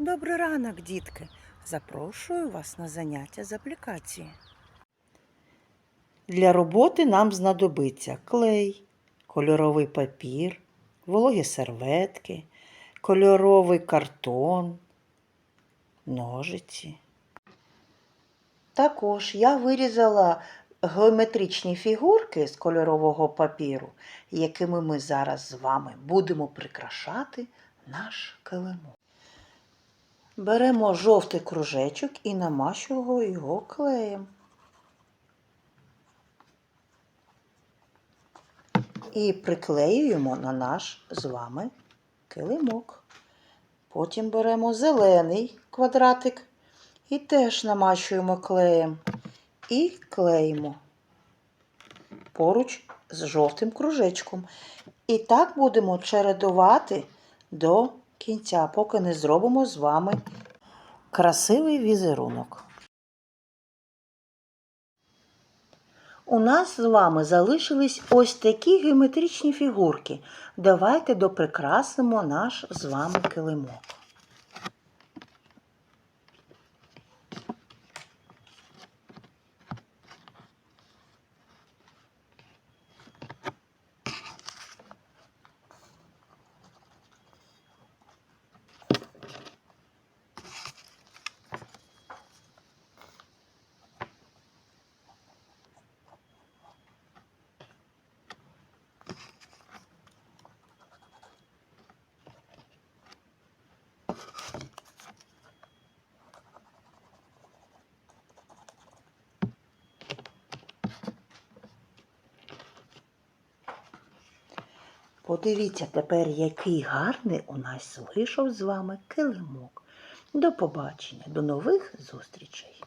Добрий ранок, дітки! Запрошую вас на заняття з аплікації. Для роботи нам знадобиться клей, кольоровий папір, вологі серветки, кольоровий картон, ножиці. Також я вирізала геометричні фігурки з кольорового папіру, якими ми зараз з вами будемо прикрашати наш килимок. Беремо жовтий кружечок і намащуємо його клеєм. І приклеюємо на наш з вами килимок. Потім беремо зелений квадратик і теж намащуємо клеєм. І клеїмо поруч з жовтим кружечком. І так будемо чередувати до кінця, поки не зробимо з вами красивий візерунок. У нас з вами залишились ось такі геометричні фігурки. Давайте доприкрасимо наш з вами килимок. Подивіться тепер, який гарний у нас вийшов з вами килимок. До побачення, до нових зустрічей!